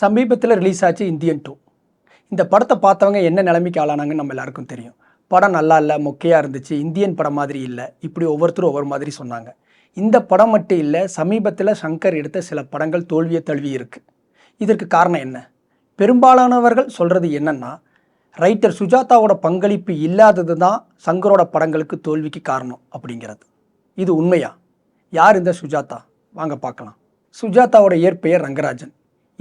சமீபத்தில் ரிலீஸ் ஆச்சு Indian two இந்த படத்தை பார்த்தவங்க என்ன நிலைமைக்கு ஆளானாங்கன்னு நம்ம எல்லாருக்கும் தெரியும். படம் நல்லா இல்லை மொக்கையாக இருந்துச்சு இந்தியன் படம் மாதிரி இல்லை இப்படி ஒவ்வொருத்தரும் ஒவ்வொரு மாதிரி சொன்னாங்க. இந்த படம் மட்டும் இல்லை சமீபத்தில் சங்கர் எடுத்த சில படங்கள் தோல்வியை தழுவி இருக்கு. இதற்கு காரணம் என்ன? பெரும்பாலானவர்கள் சொல்கிறது என்னென்னா ரைட்டர் சுஜாதாவோட பங்களிப்பு இல்லாதது தான் சங்கரோட படங்களுக்கு தோல்விக்கு காரணம் அப்படிங்கிறது. இது உண்மையா? யார் இந்த சுஜாதா? வாங்க பார்க்கலாம். சுஜாதாவோட இயற்பெயர் ரங்கராஜன்.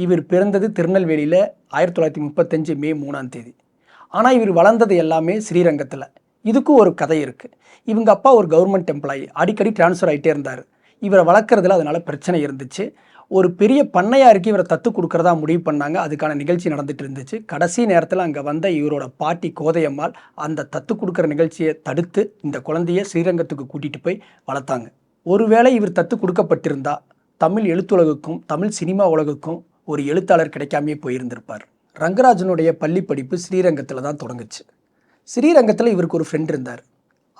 இவர் பிறந்தது திருநெல்வேலியில் ஆயிரத்தி தொள்ளாயிரத்தி முப்பத்தஞ்சு மே மூணாம் தேதி. ஆனால் இவர் வளர்ந்தது எல்லாமே ஸ்ரீரங்கத்தில். இதுக்கும் ஒரு கதை இருக்குது இவங்க அப்பா ஒரு கவர்மெண்ட் எம்ப்ளாயி அடிக்கடி ட்ரான்ஸ்ஃபர் ஆகிட்டே இருந்தார். இவரை வளர்க்குறதுல அதனால் பிரச்சனை இருந்துச்சு. ஒரு பெரிய பண்ணையாருக்கு இவரை தத்து கொடுக்கறதா முடிவு பண்ணாங்க. அதுக்கான நிகழ்ச்சி நடந்துட்டு இருந்துச்சு. கடைசி நேரத்தில் அங்கே வந்த இவரோட பாட்டி கோதையம்மாள் அந்த தத்து கொடுக்குற நிகழ்ச்சியை தடுத்து இந்த குழந்தைய ஸ்ரீரங்கத்துக்கு கூட்டிகிட்டு போய் வளர்த்தாங்க. ஒருவேளை இவர் தத்து கொடுக்கப்பட்டிருந்தா தமிழ் எழுத்துலகுக்கும் தமிழ் சினிமா உலகுக்கும் ஒரு எழுத்தாளர் கிடைக்காமே போயிருந்திருப்பார். ரங்கராஜனுடைய பள்ளி படிப்பு ஸ்ரீரங்கத்தில் தான் தொடங்குச்சு. ஸ்ரீரங்கத்தில் இவருக்கு ஒரு ஃப்ரெண்ட் இருந்தார்.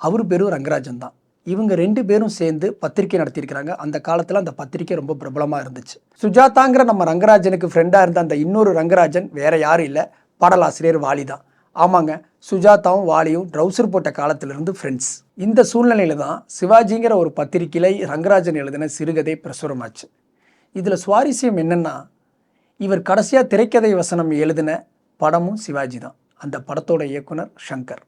அவர் பேரும் ரங்கராஜன் தான். இவங்க ரெண்டு பேரும் சேர்ந்து பத்திரிக்கை நடத்தியிருக்கிறாங்க. அந்த காலத்தில் அந்த பத்திரிக்கை ரொம்ப பிரபலமாக இருந்துச்சு. சுஜாதாங்கிற நம்ம ரங்கராஜனுக்கு ஃப்ரெண்டாக இருந்த அந்த இன்னொரு ரங்கராஜன் வேற யாரும் இல்லை. பாடலாசிரியர் வாலி தான். ஆமாங்க சுஜாதாவும் வாலியும் ட்ரௌசர் போட்ட காலத்திலிருந்து ஃப்ரெண்ட்ஸ் இந்த சூழ்நிலையில தான் சிவாஜிங்கிற ஒரு பத்திரிக்கையில் ரங்கராஜன் எழுதின சிறுகதை பிரசுரமாச்சு. இதில் சுவாரஸ்யம் என்னென்னா இவர் கடைசியாக திரைக்கதை வசனம் எழுதின படமும் சிவாஜி தான் அந்த படத்தோட இயக்குனர் ஷங்கர்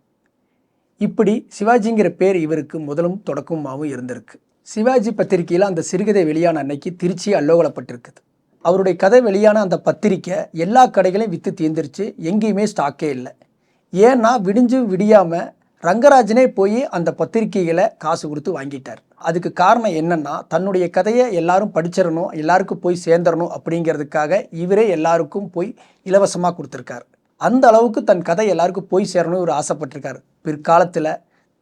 இப்படி சிவாஜிங்கிற பேர் இவருக்கு முதலும் தொடக்கமாகவும் இருந்திருக்கு. சிவாஜி பத்திரிகையில் அந்த சிறுகதை வெளியான அன்னைக்கு திருச்சி அல்லோகலப்பட்டிருக்குது. அவருடைய கதை வெளியான அந்த பத்திரிக்கை எல்லா கடைகளையும் விற்று தீர்ந்துருச்சு எங்கேயுமே ஸ்டாக்கே இல்லை. ஏன்னா விடிஞ்சு விடியாமல் ரங்கராஜனே போய் அந்த பத்திரிக்கைகளை காசு கொடுத்து வாங்கிட்டார். அதுக்கு காரணம் என்னென்னா தன்னுடைய கதையை எல்லாரும் படிச்சிடணும் எல்லாருக்கும் போய் சேர்ந்துடணும் அப்படிங்கிறதுக்காக இவரே எல்லாருக்கும் போய் இலவசமாக கொடுத்துருக்கார். அந்த அளவுக்கு தன் கதை எல்லாருக்கும் போய் சேரணும்னு இவர் ஆசைப்பட்டிருக்கார். பிற்காலத்தில்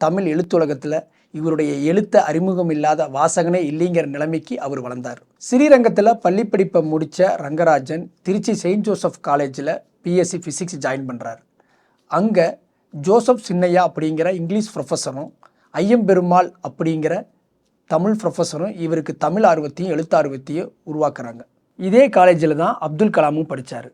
தமிழ் எழுத்துலகத்தில் இவருடைய எழுத்த அறிமுகம் இல்லாத வாசகனே இல்லைங்கிற நிலைமைக்கு அவர் வளர்ந்தார். ஸ்ரீரங்கத்தில் பள்ளி படிப்பை முடித்த ரங்கராஜன் திருச்சி செயின்ட் ஜோசப் காலேஜில் பிஎஸ்சி ஃபிசிக்ஸ் ஜாயின் பண்ணுறார் அங்கே ஜோசப் சின்னையா அப்படிங்கிற இங்கிலீஷ் ப்ரொஃபஸரும் ஐயம்பெருமாள் அப்படிங்கிற தமிழ் ப்ரொஃபஸரும் இவருக்கு தமிழ் ஆர்வத்தையும் எழுத்தார்வத்தையும் உருவாக்குறாங்க. இதே காலேஜில் தான் அப்துல் கலாமும் படித்தார்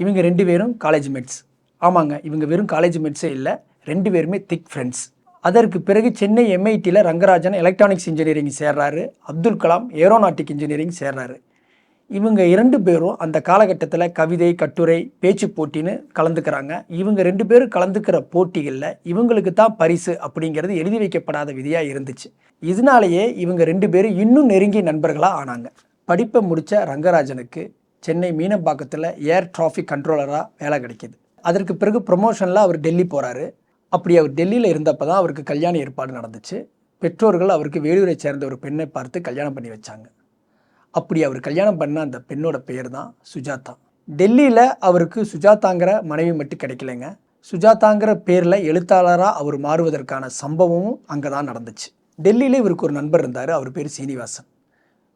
இவங்க ரெண்டு பேரும் காலேஜ் மேட்ஸ் ஆமாங்க இவங்க வெறும் காலேஜ் மேட்ஸே இல்லை ரெண்டு பேருமே திக் ஃப்ரெண்ட்ஸ் அதற்கு பிறகு சென்னை எம்ஐடியில் ரங்கராஜன் எலக்ட்ரானிக்ஸ் இன்ஜினியரிங் சேர்றாரு. அப்துல் கலாம் ஏரோநாட்டிக் இன்ஜினியரிங் சேர்றாரு. இவங்க இரண்டு பேரும் அந்த காலகட்டத்தில் கவிதை கட்டுரை பேச்சு போட்டின்னு கலந்துக்கிறாங்க. இவங்க ரெண்டு பேரும் கலந்துக்கிற போட்டிகளில் இவங்களுக்கு தான் பரிசு அப்படிங்கிறது எழுதி வைக்கப்படாத விதியாக இருந்துச்சு. இதனாலேயே இவங்க ரெண்டு பேரும் இன்னும் நெருங்கிய நண்பர்களாக ஆனாங்க. படிப்பை முடித்த ரங்கராஜனுக்கு சென்னை மீனம்பாக்கத்தில் ஏர் டிராஃபிக் கண்ட்ரோலராக வேலை கிடைக்கிது. அதற்கு பிறகு ப்ரொமோஷனில் அவர் டெல்லி போகிறாரு அப்படி அவர் டெல்லியில் இருந்தப்போ தான் அவருக்கு கல்யாண ஏற்பாடு நடந்துச்சு. பெற்றோர்கள் அவருக்கு வேலூரை சேர்ந்த ஒரு பெண்ணை பார்த்து கல்யாணம் பண்ணி வச்சாங்க. அப்படி அவர் கல்யாணம் பண்ண அந்த பெண்ணோட பெயர் தான் சுஜாதா. டெல்லியில் அவருக்கு சுஜாதாங்கிற மனைவி மட்டும் கிடைக்கலைங்க. சுஜாதாங்கிற பேரில் எழுத்தாளராக அவர் மாறுவதற்கான சம்பவமும் அங்கே தான் நடந்துச்சு. டெல்லியில் இவருக்கு ஒரு நண்பர் இருந்தார் அவர் பேர் சீனிவாசன்.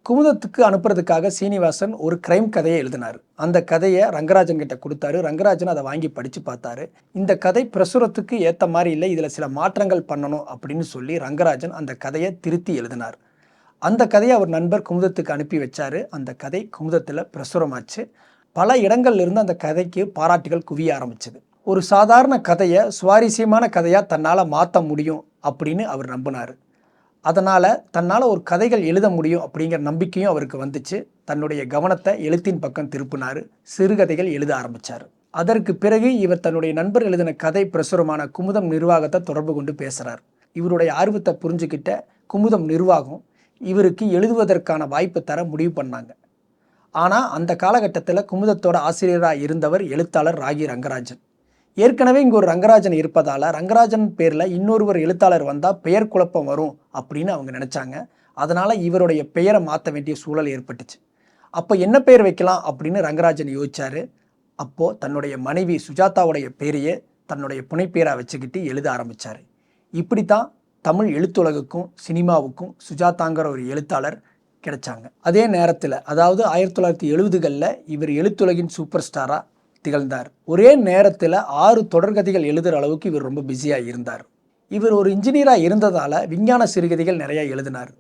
குமுதத்துக்கு அனுப்புறதுக்காக சீனிவாசன் ஒரு கிரைம் கதையை எழுதினார். அந்த கதையை ரங்கராஜன் கிட்ட கொடுத்தாரு. ரங்கராஜன் அதை வாங்கி படித்து பார்த்தாரு. இந்த கதை பிரசுரத்துக்கு ஏற்ற மாதிரி இல்லை இதில் சில மாற்றங்கள் பண்ணணும் அப்படின்னு சொல்லி ரங்கராஜன் அந்த கதையை திருத்தி எழுதினார். அந்த கதையை அவர் நண்பர் குமுதத்துக்கு அனுப்பி வச்சார். அந்த கதை குமுதத்தில் பிரசுரமாச்சு. பல இடங்கள்ல இருந்து அந்த கதைக்கு பாராட்டுகள் குவிய ஆரம்பிச்சது. ஒரு சாதாரண கதையை சுவாரஸ்யமான கதையாக தன்னால் மாற்ற முடியும் அப்படின்னு அவர் நம்பினார். அதனால் தன்னால் ஒரு கதைகள் எழுத முடியும் அப்படிங்கிற நம்பிக்கையும் அவருக்கு வந்துச்சு. தன்னுடைய கவனத்தை எழுத்தின் பக்கம் திருப்பினார். சிறுகதைகள் எழுத ஆரம்பித்தார் அதற்கு பிறகு இவர் தன்னுடைய நண்பர் எழுதின கதை பிரசுரமான குமுதம் நிர்வாகத்தை தொடர்பு கொண்டு பேசுகிறார் இவருடைய ஆர்வத்தை புரிஞ்சுக்கிட்ட குமுதம் நிர்வாகம் இவருக்கு எழுதுவதற்கான வாய்ப்பு தர முடிவு பண்ணாங்க. ஆனால் அந்த காலகட்டத்தில் குமுதத்தோட ஆசிரியராக இருந்தவர் எழுத்தாளர் ராகி ரங்கராஜன். ஏற்கனவே இங்கே ஒரு ரங்கராஜன் இருப்பதால் ரங்கராஜன் பேரில் இன்னொருவர் எழுத்தாளர் வந்தால் பெயர் குழப்பம் வரும் அப்படின்னு அவங்க நினச்சாங்க. அதனால் இவருடைய பெயரை மாற்ற வேண்டிய சூழல் ஏற்பட்டுச்சு. அப்போ என்ன பெயர் வைக்கலாம் அப்படின்னு ரங்கராஜன் யோசிச்சார். அப்போது தன்னுடைய மனைவி சுஜாதாவுடைய பேரையே தன்னுடைய புனைப்பேராக வச்சுக்கிட்டு எழுத ஆரம்பித்தார் இப்படி தான் தமிழ் எழுத்துலகுக்கும் சினிமாவுக்கும் சுஜாதாங்கிற ஒரு எழுத்தாளர் கிடைச்சாங்க. அதே நேரத்தில் அதாவது ஆயிரத்தி தொள்ளாயிரத்தி எழுபதுகளில் இவர் எழுத்துலகின் சூப்பர் ஸ்டாராக திகழ்ந்தார். ஒரே நேரத்தில் ஆறு தொடர்கதைகள் எழுதுகிற அளவுக்கு இவர் ரொம்ப பிஸியாக இருந்தார். இவர் ஒரு இன்ஜினியராக இருந்ததால் விஞ்ஞான சிறுகதைகள் நிறையா எழுதினார்.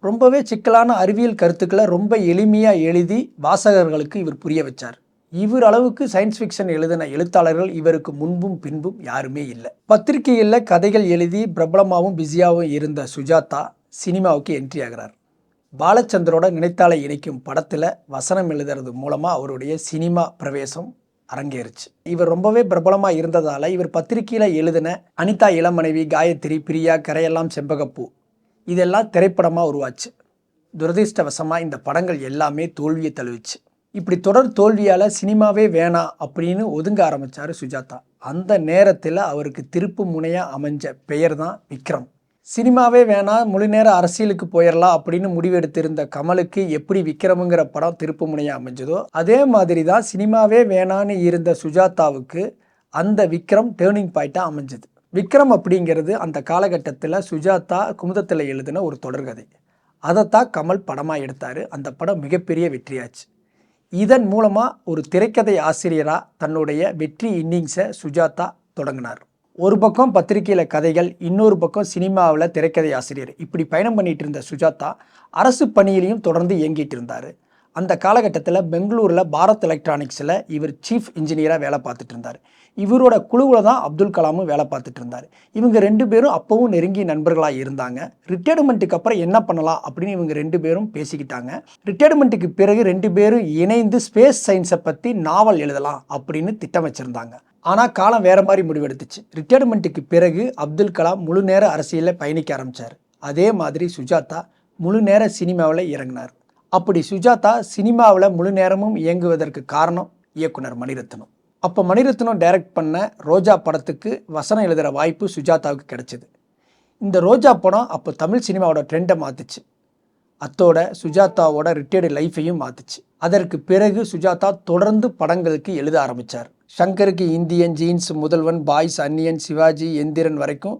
ரொம்பவே சிக்கலான அறிவியல் கருத்துக்களை ரொம்ப எளிமையாக எழுதி வாசகர்களுக்கு இவர் புரிய வச்சார். இவர் அளவுக்கு சயின்ஸ் ஃபிக்ஷன் எழுதின எழுத்தாளர்கள் இவருக்கு முன்பும் பின்பும் யாருமே இல்லை. பத்திரிகையில் கதைகள் எழுதி பிரபலமாகவும் பிஸியாகவும் இருந்த சுஜாதா சினிமாவுக்கு என்ட்ரி ஆகிறார். பாலச்சந்தரோட நினைத்தாலை இணைக்கும் படத்தில் வசனம் எழுதுறது மூலமாக அவருடைய சினிமா பிரவேசம் அரங்கேறுச்சு. இவர் ரொம்பவே பிரபலமாக இருந்ததால் இவர் பத்திரிகையில் எழுதின அனிதா இளமனைவி காயத்ரி பிரியா கரையெல்லாம் செம்பகப்பூ இதெல்லாம் திரைப்படமாக உருவாச்சு. துரதிர்ஷ்டவசமாக இந்த படங்கள் எல்லாமே தோல்வியை தழுவிச்சு. இப்படி தொடர் தோல்வியால் சினிமாவே வேணாம் அப்படின்னு ஒதுங்க ஆரம்பித்தார் சுஜாதா. அந்த நேரத்தில் அவருக்கு திருப்பு முனையாக அமைஞ்ச பெயர் தான் விக்ரம். சினிமாவே வேணாம் முழு நேர அரசியலுக்கு போயிடலாம் அப்படின்னு முடிவெடுத்திருந்த கமலுக்கு எப்படி விக்ரமுங்கிற படம் திருப்பு முனையாக அமைஞ்சதோ அதே மாதிரி தான் சினிமாவே வேணான்னு இருந்த சுஜாதாவுக்கு அந்த விக்ரம் டேர்னிங் பாயிண்ட்டாக அமைஞ்சது. விக்ரம் அப்படிங்கிறது அந்த காலகட்டத்தில் சுஜாதா குமுதத்தில் எழுதின ஒரு தொடர்கதை. அதைத்தான் கமல் படமாக எடுத்தார். அந்த படம் மிகப்பெரிய வெற்றியாச்சு. இதன் மூலமாக ஒரு திரைக்கதை ஆசிரியராக தன்னுடைய வெற்றி இன்னிங்ஸை சுஜாதா தொடங்கினார். ஒரு பக்கம் பத்திரிகையில் கதைகள் இன்னொரு பக்கம் சினிமாவில் திரைக்கதை ஆசிரியர். இப்படி பயணம் பண்ணிகிட்டு இருந்த சுஜாதா அரசு பணியிலையும் தொடர்ந்து இயங்கிட்டு இருந்தார். அந்த காலகட்டத்தில் பெங்களூரில் பாரத் எலக்ட்ரானிக்ஸில் இவர் சீஃப் இன்ஜினியராக வேலை பார்த்துட்டு இருந்தார். இவரோட குழுவில் தான் அப்துல் கலாமும் வேலை பார்த்துட்டு இருந்தார். இவங்க ரெண்டு பேரும் அப்பவும் நெருங்கிய நண்பர்களாக இருந்தாங்க. ரிட்டையர்மெண்ட்டுக்கு அப்புறம் என்ன பண்ணலாம் அப்படின்னு இவங்க ரெண்டு பேரும் பேசிக்கிட்டாங்க. ரிட்டையர்மெண்ட்டுக்கு பிறகு ரெண்டு பேரும் இணைந்து ஸ்பேஸ் சயின்ஸை பற்றி நாவல் எழுதலாம் அப்படின்னு திட்டம் வச்சுருந்தாங்க. ஆனால் காலம் வேறு மாதிரி முடிவெடுத்துச்சு. ரிட்டையர்மெண்ட்டுக்கு பிறகு அப்துல் கலாம் முழு நேர அரசியலில் பயணிக்க ஆரம்பித்தார் அதே மாதிரி சுஜாதா முழு நேர சினிமாவில் இறங்கினார். அப்படி சுஜாதா சினிமாவில் முழு நேரமும் இயங்குவதற்கு காரணம் இயக்குனர் மணிரத்னம். அப்போ மணிரத்னம் டைரக்ட் பண்ண ரோஜா படத்துக்கு வசனம் எழுதுகிற வாய்ப்பு சுஜாதாவுக்கு கிடைச்சிது. இந்த ரோஜா படம் அப்போ தமிழ் சினிமாவோட ட்ரெண்டை மாற்றுச்சு அத்தோட சுஜாதாவோட ரிட்டையர்டு லைஃப்பையும் மாற்றுச்சு அதற்கு பிறகு சுஜாதா தொடர்ந்து படங்களுக்கு எழுத ஆரம்பித்தார் ஷங்கருக்கு Indian Jeans Mudhalvan Boys Anniyan Sivaji Enthiran வரைக்கும்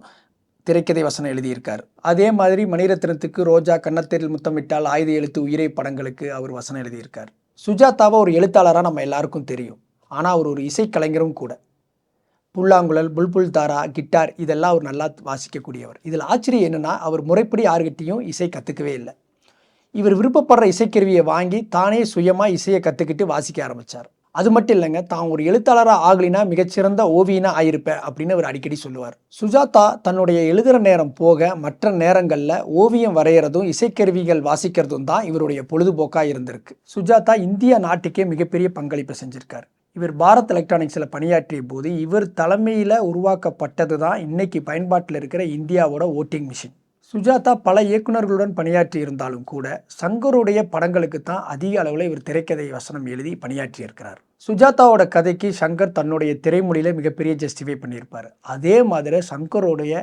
திரைக்கதை வசனம் எழுதியிருக்கார். அதே மாதிரி மணிரத்னத்துக்கு ரோஜா கன்னத்தேரில் முத்தமிட்டால் ஆயுத எழுத்து உயிரை படங்களுக்கு அவர் வசனம் எழுதியிருக்கார். சுஜாதாவை ஒரு எழுத்தாளராக நம்ம எல்லாருக்கும் தெரியும். ஆனால் அவர் ஒரு இசைக்கலைஞரும் கூட. புல்லாங்குழல் புல்புல் தாரா கிட்டார் இதெல்லாம் அவர் நல்லா வாசிக்கக்கூடியவர். இதில் ஆச்சரியம் என்னென்னா அவர் முறைப்படி யார்கிட்டையும் இசை கற்றுக்கவே இல்லை. இவர் விருப்பப்படுற இசைக்கருவியை வாங்கி தானே சுயமாக இசையை கற்றுக்கிட்டு வாசிக்க ஆரம்பித்தார் அது மட்டும் இல்லைங்க தான் ஒரு எழுத்தாளராக ஆகலினா மிகச்சிறந்த ஓவியனா ஆயிருப்பேன் அப்படின்னு அவர் அடிக்கடி சொல்லுவார். சுஜாதா தன்னுடைய எழுதுகிற நேரம் போக மற்ற நேரங்களில் ஓவியம் வரைகிறதும் இசைக்கருவிகள் வாசிக்கிறதும் தான் இவருடைய பொழுதுபோக்காக இருந்திருக்கு. சுஜாதா இந்திய நாட்டுக்கே மிகப்பெரிய பங்களிப்பு செஞ்சுருக்கார். இவர் பாரத் எலக்ட்ரானிக்ஸில் பணியாற்றிய போது இவர் தலைமையில் உருவாக்கப்பட்டது தான் இன்றைக்கி பயன்பாட்டில் இருக்கிற இந்தியாவோட ஓட்டிங் மிஷின் சுஜாதா பல இயக்குநர்களுடன் பணியாற்றி இருந்தாலும் கூட சங்கருடைய படங்களுக்கு தான் அதிக அளவில் இவர் திரைக்கதை வசனம் எழுதி பணியாற்றி இருக்கிறார். சுஜாதாவோட கதைக்கு சங்கர் தன்னுடைய திரைமொழியில் மிகப்பெரிய ஜஸ்டிஃபை பண்ணியிருப்பார். அதே மாதிரி சங்கருடைய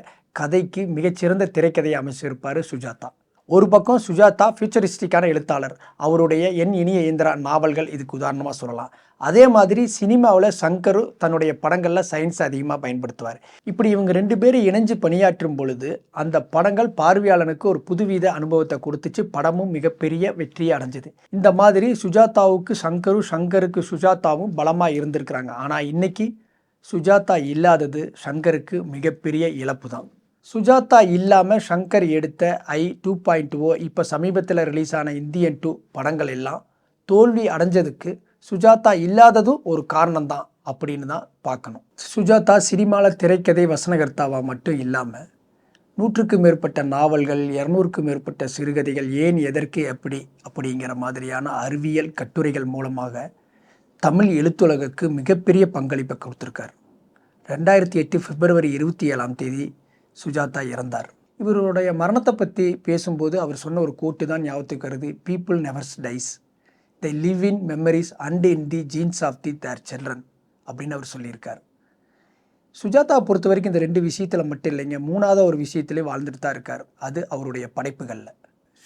கதைக்கு மிகச்சிறந்த திரைக்கதையை அமைச்சிருப்பார் சுஜாதா. ஒரு பக்கம் சுஜாதா ஃபியூச்சரிஸ்டிக்கான எழுத்தாளர். அவருடைய என் இனிய இயந்திரா நாவல்கள் இதுக்கு உதாரணமாக சொல்லலாம். அதே மாதிரி சினிமாவில் சங்கரு தன்னுடைய படங்களில் சயின்ஸ் அதிகமாக பயன்படுத்துவார். இப்படி இவங்க ரெண்டு பேரும் இணைஞ்சு பணியாற்றும் பொழுது அந்த படங்கள் பார்வையாளனுக்கு ஒரு புதுவித அனுபவத்தை கொடுத்துச்சு. படமும் மிகப்பெரிய வெற்றியை அடைஞ்சது. இந்த மாதிரி சுஜாதாவுக்கு சங்கரு சங்கருக்கு சுஜாதாவும் பலமாக இருந்திருக்கிறாங்க. ஆனால் இன்னைக்கு சுஜாதா இல்லாதது சங்கருக்கு மிகப்பெரிய இழப்பு தான் சுஜாதா இல்லாமல் ஷங்கர் எடுத்த ஐ டூ பாயிண்ட் ஓ இப்போ சமீபத்தில் ரிலீஸ் ஆன இந்தியன் டூ படங்கள் எல்லாம் தோல்வி அடைஞ்சதுக்கு சுஜாதா இல்லாததும் ஒரு காரணம்தான் அப்படின்னு தான் பார்க்கணும். சுஜாதா சினிமாவில் திரைக்கதை வசனகர்த்தாவாக மட்டும் இல்லாமல் நூற்றுக்கும் மேற்பட்ட நாவல்கள் இரநூறுக்கும் மேற்பட்ட சிறுகதைகள் ஏன் எதற்கு எப்படி அப்படிங்கிற மாதிரியான அறிவியல் கட்டுரைகள் மூலமாக தமிழ் எழுத்துலகுக்கு மிகப்பெரிய பங்களிப்பை கொடுத்துருக்கார். ரெண்டாயிரத்தி எட்டு பிப்ரவரி இருபத்தி ஏழாம் தேதி சுஜாதா இறந்தார். இவருடைய மரணத்தை பற்றி பேசும்போது அவர் சொன்ன ஒரு கோட்டு தான் ஞாபகத்துக்கு வருது. People never dies they live in memories and in the genes of the their children அப்படின்னு அவர் சொல்லியிருக்கார். சுஜாதா பொறுத்த வரைக்கும் இந்த ரெண்டு விஷயத்தில் மட்டும் இல்லைங்க. மூணாவது ஒரு விஷயத்திலே வாழ்ந்துட்டு தான் இருக்கார். அது அவருடைய படைப்புகளில்.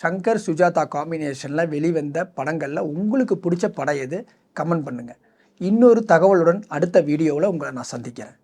சங்கர் சுஜாதா காம்பினேஷனில் வெளிவந்த படங்களில் உங்களுக்கு பிடிச்ச படம் எது? கமெண்ட் பண்ணுங்கள் இன்னொரு தகவலுடன் அடுத்த வீடியோவில் உங்களை நான் சந்திக்கிறேன்.